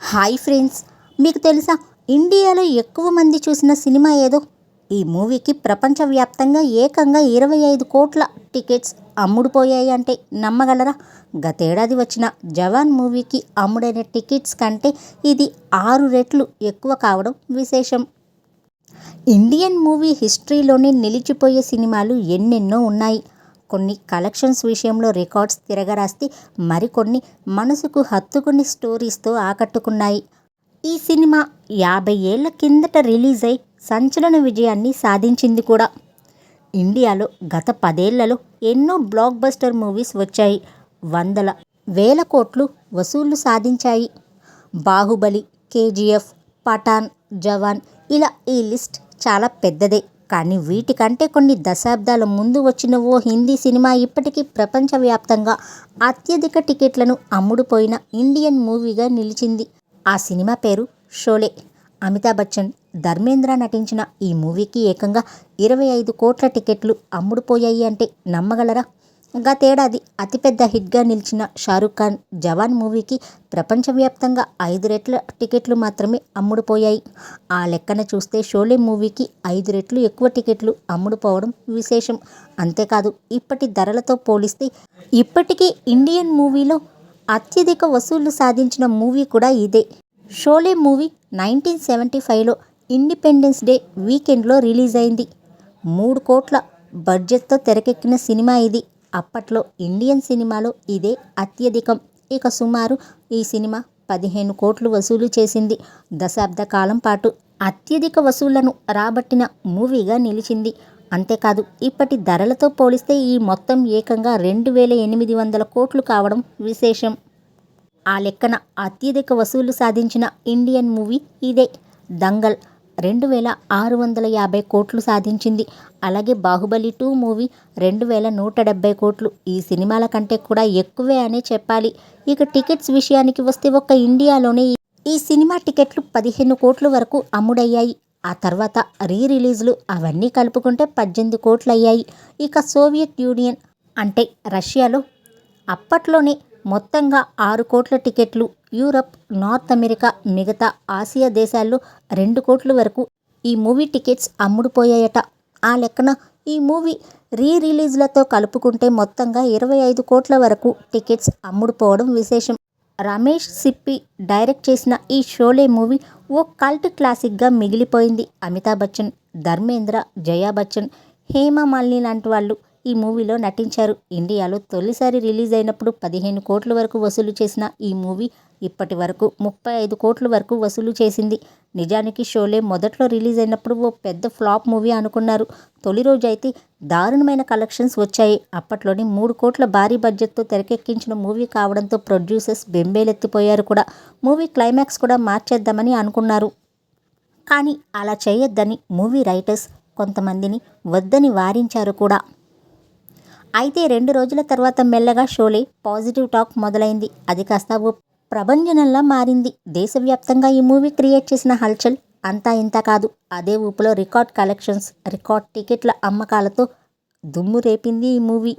Hi friends మీకు తెలుసా? ఇండియాలో ఎక్కువ మంది చూసిన సినిమా ఏదో? ఈ మూవీకి ప్రపంచవ్యాప్తంగా ఏకంగా ఇరవై ఐదు కోట్ల టికెట్స్ అమ్ముడుపోయాయి అంటే నమ్మగలరా? గతేడాది వచ్చిన జవాన్ మూవీకి అమ్ముడైన టికెట్స్ కంటే ఇది ఆరు రెట్లు ఎక్కువ కావడం విశేషం. ఇండియన్ మూవీ హిస్టరీలోనే నిలిచిపోయే సినిమాలు ఎన్నెన్నో ఉన్నాయి. కొన్ని కలెక్షన్స్ విషయంలో రికార్డ్స్ తిరగరాస్తే మరికొన్ని మనసుకు హత్తుకుని స్టోరీస్తో ఆకట్టుకున్నాయి. ఈ సినిమా యాభై ఏళ్ళ కిందట రిలీజ్ అయి సంచలన విజయాన్ని సాధించింది కూడా. ఇండియాలో గత పదేళ్ళలో ఎన్నో బ్లాక్ బస్టర్ మూవీస్ వచ్చాయి. వందల వేల కోట్లు వసూళ్ళు సాధించాయి. బాహుబలి కేజీఎఫ్ పఠాన్ జవాన్ ఇలా ఈ లిస్ట్ చాలా పెద్దదే. కానీ వీటికంటే కొన్ని దశాబ్దాల ముందు వచ్చిన ఓ హిందీ సినిమా ఇప్పటికీ ప్రపంచవ్యాప్తంగా అత్యధిక టికెట్లను అమ్ముడుపోయిన ఇండియన్ మూవీగా నిలిచింది. ఆ సినిమా పేరు షోలే. అమితాబ్ బచ్చన్ ధర్మేంద్ర నటించిన ఈ మూవీకి ఏకంగా ఇరవై ఐదు కోట్ల టికెట్లు అమ్ముడుపోయాయి అంటే నమ్మగలరా? గతేడాది అతిపెద్ద హిట్గా నిలిచిన షారుఖ్ ఖాన్ జవాన్ మూవీకి ప్రపంచవ్యాప్తంగా ఐదు రెట్ల టికెట్లు మాత్రమే అమ్ముడుపోయాయి. ఆ లెక్కన చూస్తే షోలే మూవీకి ఐదు రెట్లు ఎక్కువ టికెట్లు అమ్ముడుపోవడం విశేషం. అంతేకాదు ఇప్పటి ధరలతో పోలిస్తే ఇప్పటికీ ఇండియన్ మూవీలో అత్యధిక వసూళ్ళు సాధించిన మూవీ కూడా ఇదే. షోలే మూవీ నైన్టీన్ సెవెంటీ ఫైవ్లో ఇండిపెండెన్స్ డే వీకెండ్లో రిలీజ్ అయింది మూడు కోట్ల బడ్జెట్తో తెరకెక్కిన సినిమా ఇది. అప్పట్లో ఇండియన్ సినిమాలో ఇదే అత్యధికం. ఇక సుమారు ఈ సినిమా పదిహేను కోట్లు వసూలు చేసింది. దశాబ్ద కాలం పాటు అత్యధిక వసూళ్ళను రాబట్టిన మూవీగా నిలిచింది. అంతేకాదు ఇప్పటి ధరలతో పోలిస్తే ఈ మొత్తం ఏకంగా రెండు వేల ఎనిమిది వందల కోట్లు కావడం విశేషం. ఆ లెక్కన అత్యధిక వసూలు సాధించిన ఇండియన్ మూవీ ఇదే. దంగల్ రెండు వేల ఆరు వందల యాభై కోట్లు సాధించింది. అలాగే బాహుబలి టూ మూవీ రెండు వేల నూట డెబ్బై కోట్లు. ఈ సినిమాల కంటే కూడా ఎక్కువే అనే చెప్పాలి. ఇక టికెట్స్ విషయానికి వస్తే ఒక్క ఇండియాలోనే ఈ సినిమా టికెట్లు పదిహేను కోట్ల వరకు అమ్ముడయ్యాయి. ఆ తర్వాత రీ రిలీజ్లు అవన్నీ కలుపుకుంటే పద్దెనిమిది కోట్లు అయ్యాయి ఇక సోవియట్ యూనియన్ అంటే రష్యాలో అప్పట్లోనే మొత్తంగా ఆరు కోట్ల టికెట్లు. యూరప్ నార్త్ అమెరికా మిగతా ఆసియా దేశాల్లో రెండు కోట్ల వరకు ఈ మూవీ టికెట్స్ అమ్ముడుపోయాయట. ఆ లెక్కన ఈ మూవీ రీ రిలీజ్లతో కలుపుకుంటే మొత్తంగా ఇరవై ఐదు కోట్ల వరకు టికెట్స్ అమ్ముడుపోవడం విశేషం. రమేష్ సిప్పి డైరెక్ట్ చేసిన ఈ షోలే మూవీ ఓ కల్ట్ క్లాసిక్గా మిగిలిపోయింది. అమితాబ్ బచ్చన్ ధర్మేంద్ర జయా బచ్చన్ హేమ మాలిని లాంటి వాళ్ళు. ఈ మూవీలో నటించారు. ఇండియాలో తొలిసారి రిలీజ్ అయినప్పుడు పదిహేను కోట్ల వరకు వసూలు చేసిన ఈ మూవీ ఇప్పటి వరకు ముప్పై ఐదు కోట్ల వరకు వసూలు చేసింది. నిజానికి షోలే మొదట్లో రిలీజ్ అయినప్పుడు ఓ పెద్ద ఫ్లాప్ మూవీ అనుకున్నారు. తొలి రోజు అయితే దారుణమైన కలెక్షన్స్ వచ్చాయి. అప్పట్లోనే మూడు కోట్ల భారీ బడ్జెట్తో తెరకెక్కించిన మూవీ కావడంతో ప్రొడ్యూసర్స్ బెంబేలెత్తిపోయారు కూడా. మూవీ క్లైమాక్స్ కూడా మార్చేద్దామని అనుకున్నారు. కానీ అలా చేయొద్దని మూవీ రైటర్స్ కొంతమందిని వద్దని వారించారు కూడా. అయితే రెండు రోజుల తర్వాత మెల్లగా షోలే పాజిటివ్ టాక్ మొదలైంది. అది కాస్త ఓ ప్రభంజనంలా మారింది. దేశవ్యాప్తంగా ఈ మూవీ క్రియేట్ చేసిన హల్చల్ అంతా ఇంత కాదు. అదే ఊపులో రికార్డ్ కలెక్షన్స్ రికార్డ్ టికెట్ల అమ్మకాలతో దుమ్ము రేపింది ఈ మూవీ.